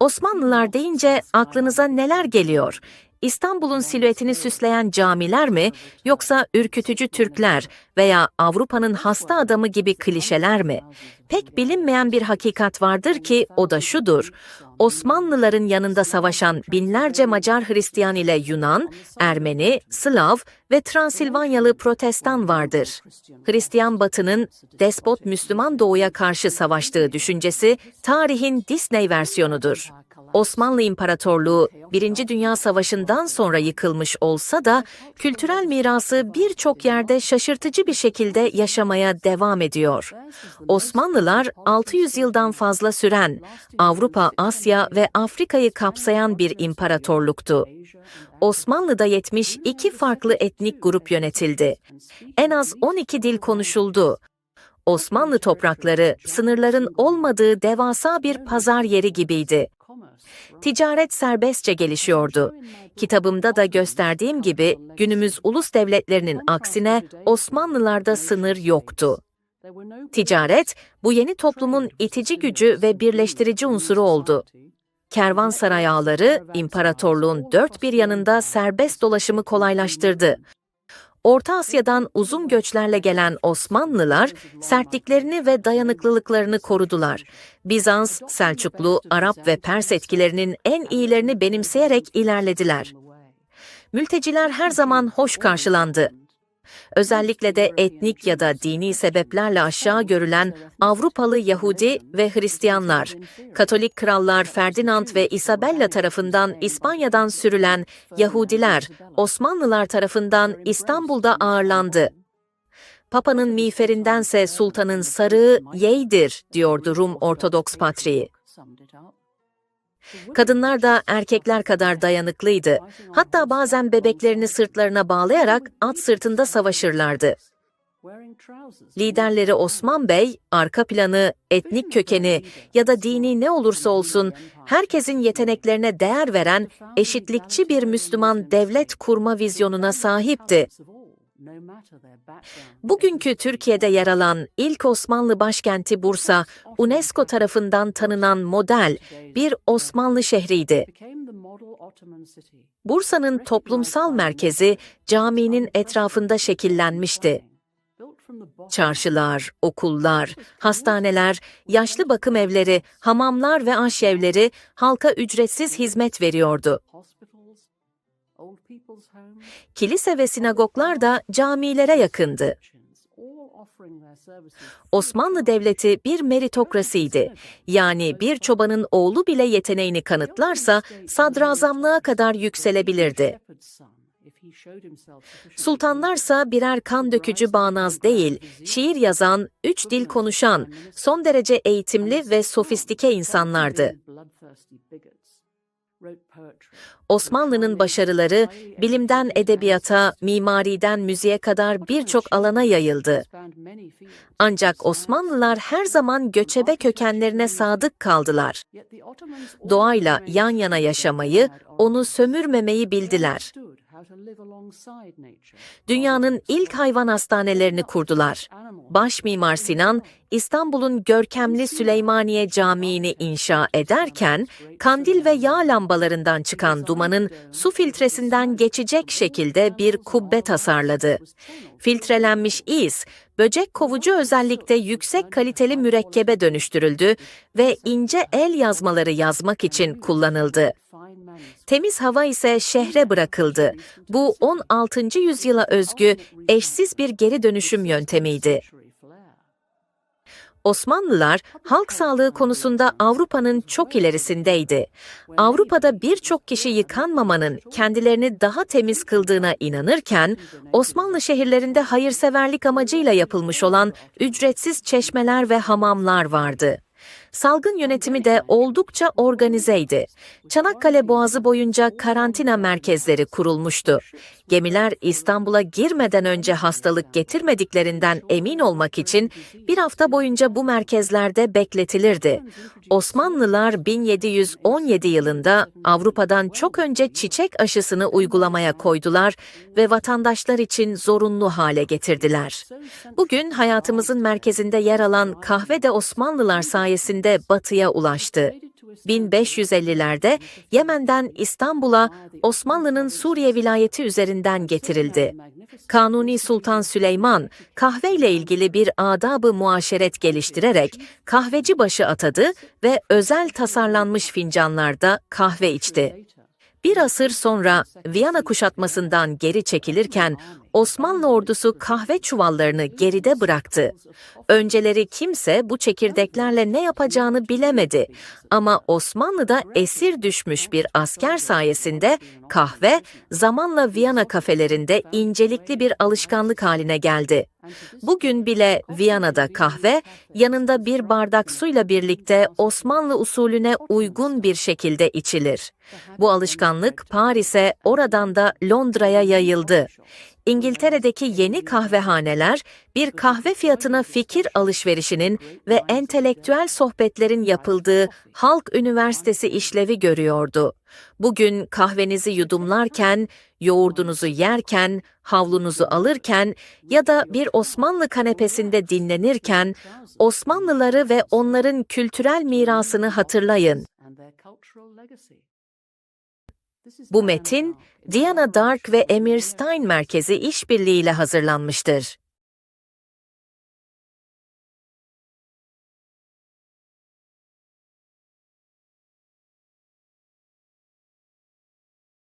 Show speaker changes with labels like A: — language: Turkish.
A: Osmanlılar deyince aklınıza neler geliyor? İstanbul'un silüetini süsleyen camiler mi yoksa ürkütücü Türkler veya Avrupa'nın hasta adamı gibi klişeler mi? Pek bilinmeyen bir hakikat vardır ki o da şudur. Osmanlıların yanında savaşan binlerce Macar Hristiyan ile Yunan, Ermeni, Slav ve Transilvanyalı Protestan vardır. Hristiyan Batı'nın despot Müslüman Doğu'ya karşı savaştığı düşüncesi tarihin Disney versiyonudur. Osmanlı İmparatorluğu Birinci Dünya Savaşı'ndan sonra yıkılmış olsa da kültürel mirası birçok yerde şaşırtıcı bir şekilde yaşamaya devam ediyor. Osmanlılar 600 yıldan fazla süren Avrupa, Asya ve Afrika'yı kapsayan bir imparatorluktu. Osmanlı'da 72 farklı etnik grup yönetildi. En az 12 dil konuşuldu. Osmanlı toprakları sınırların olmadığı devasa bir pazar yeri gibiydi. Ticaret serbestçe gelişiyordu. Kitabımda da gösterdiğim gibi günümüz ulus devletlerinin aksine Osmanlılarda sınır yoktu. Ticaret, bu yeni toplumun itici gücü ve birleştirici unsuru oldu. Kervansaray ağları, imparatorluğun dört bir yanında serbest dolaşımı kolaylaştırdı. Orta Asya'dan uzun göçlerle gelen Osmanlılar sertliklerini ve dayanıklılıklarını korudular. Bizans, Selçuklu, Arap ve Pers etkilerinin en iyilerini benimseyerek ilerlediler. Mülteciler her zaman hoş karşılandı. Özellikle de etnik ya da dini sebeplerle aşağı görülen Avrupalı Yahudi ve Hristiyanlar, Katolik krallar Ferdinand ve Isabella tarafından İspanya'dan sürülen Yahudiler, Osmanlılar tarafından İstanbul'da ağırlandı. Papa'nın miğferindense sultanın sarığı yeydir, diyordu Rum Ortodoks Patriği. Kadınlar da erkekler kadar dayanıklıydı. Hatta bazen bebeklerini sırtlarına bağlayarak at sırtında savaşırlardı. Liderleri Osman Bey, arka planı, etnik kökeni ya da dini ne olursa olsun herkesin yeteneklerine değer veren eşitlikçi bir Müslüman devlet kurma vizyonuna sahipti. Bugünkü Türkiye'de yer alan ilk Osmanlı başkenti Bursa, UNESCO tarafından tanınan model bir Osmanlı şehriydi. Bursa'nın toplumsal merkezi caminin etrafında şekillenmişti. Çarşılar, okullar, hastaneler, yaşlı bakım evleri, hamamlar ve aşevleri halka ücretsiz hizmet veriyordu. Kilise ve sinagoglar da camilere yakındı. Osmanlı Devleti bir meritokrasiydi. Yani bir çobanın oğlu bile yeteneğini kanıtlarsa sadrazamlığa kadar yükselebilirdi. Sultanlarsa birer kan dökücü bağnaz değil, şiir yazan, üç dil konuşan, son derece eğitimli ve sofistike insanlardı. Osmanlı'nın başarıları bilimden edebiyata, mimariden müziğe kadar birçok alana yayıldı. Ancak Osmanlılar her zaman göçebe kökenlerine sadık kaldılar. Doğayla yan yana yaşamayı, onu sömürmemeyi bildiler. Dünyanın ilk hayvan hastanelerini kurdular. Baş Mimar Sinan, İstanbul'un görkemli Süleymaniye Camii'ni inşa ederken, kandil ve yağ lambalarından çıkan dumanın su filtresinden geçecek şekilde bir kubbe tasarladı. Filtrelenmiş iz, böcek kovucu özellikle yüksek kaliteli mürekkebe dönüştürüldü ve ince el yazmaları yazmak için kullanıldı. Temiz hava ise şehre bırakıldı. Bu 16. yüzyıla özgü eşsiz bir geri dönüşüm yöntemiydi. Osmanlılar halk sağlığı konusunda Avrupa'nın çok ilerisindeydi. Avrupa'da birçok kişi yıkanmamanın kendilerini daha temiz kıldığına inanırken, Osmanlı şehirlerinde hayırseverlik amacıyla yapılmış olan ücretsiz çeşmeler ve hamamlar vardı. Salgın yönetimi de oldukça organizeydi. Çanakkale Boğazı boyunca karantina merkezleri kurulmuştu. Gemiler İstanbul'a girmeden önce hastalık getirmediklerinden emin olmak için bir hafta boyunca bu merkezlerde bekletilirdi. Osmanlılar 1717 yılında Avrupa'dan çok önce çiçek aşısını uygulamaya koydular ve vatandaşlar için zorunlu hale getirdiler. Bugün hayatımızın merkezinde yer alan kahve de Osmanlılar sayesinde batıya ulaştı. 1550'lerde Yemen'den İstanbul'a Osmanlı'nın Suriye vilayeti üzerinden getirildi. Kanuni Sultan Süleyman kahve ile ilgili bir adab-ı muaşeret geliştirerek kahveci başı atadı ve özel tasarlanmış fincanlarda kahve içti. Bir asır sonra Viyana kuşatmasından geri çekilirken Osmanlı ordusu kahve çuvallarını geride bıraktı. Önceleri kimse bu çekirdeklerle ne yapacağını bilemedi. Ama Osmanlı'da esir düşmüş bir asker sayesinde kahve zamanla Viyana kafelerinde incelikli bir alışkanlık haline geldi. Bugün bile Viyana'da kahve yanında bir bardak suyla birlikte Osmanlı usulüne uygun bir şekilde içilir. Bu alışkanlık Paris'e oradan da Londra'ya yayıldı. İngiltere'deki yeni kahvehaneler bir kahve fiyatına fikir alışverişinin ve entelektüel sohbetlerin yapıldığı halk üniversitesi işlevi görüyordu. Bugün kahvenizi yudumlarken, yoğurdunuzu yerken, havlunuzu alırken ya da bir Osmanlı kanepesinde dinlenirken Osmanlıları ve onların kültürel mirasını hatırlayın. Bu metin Diana Dark ve Emir Stein Merkezi işbirliğiyle hazırlanmıştır.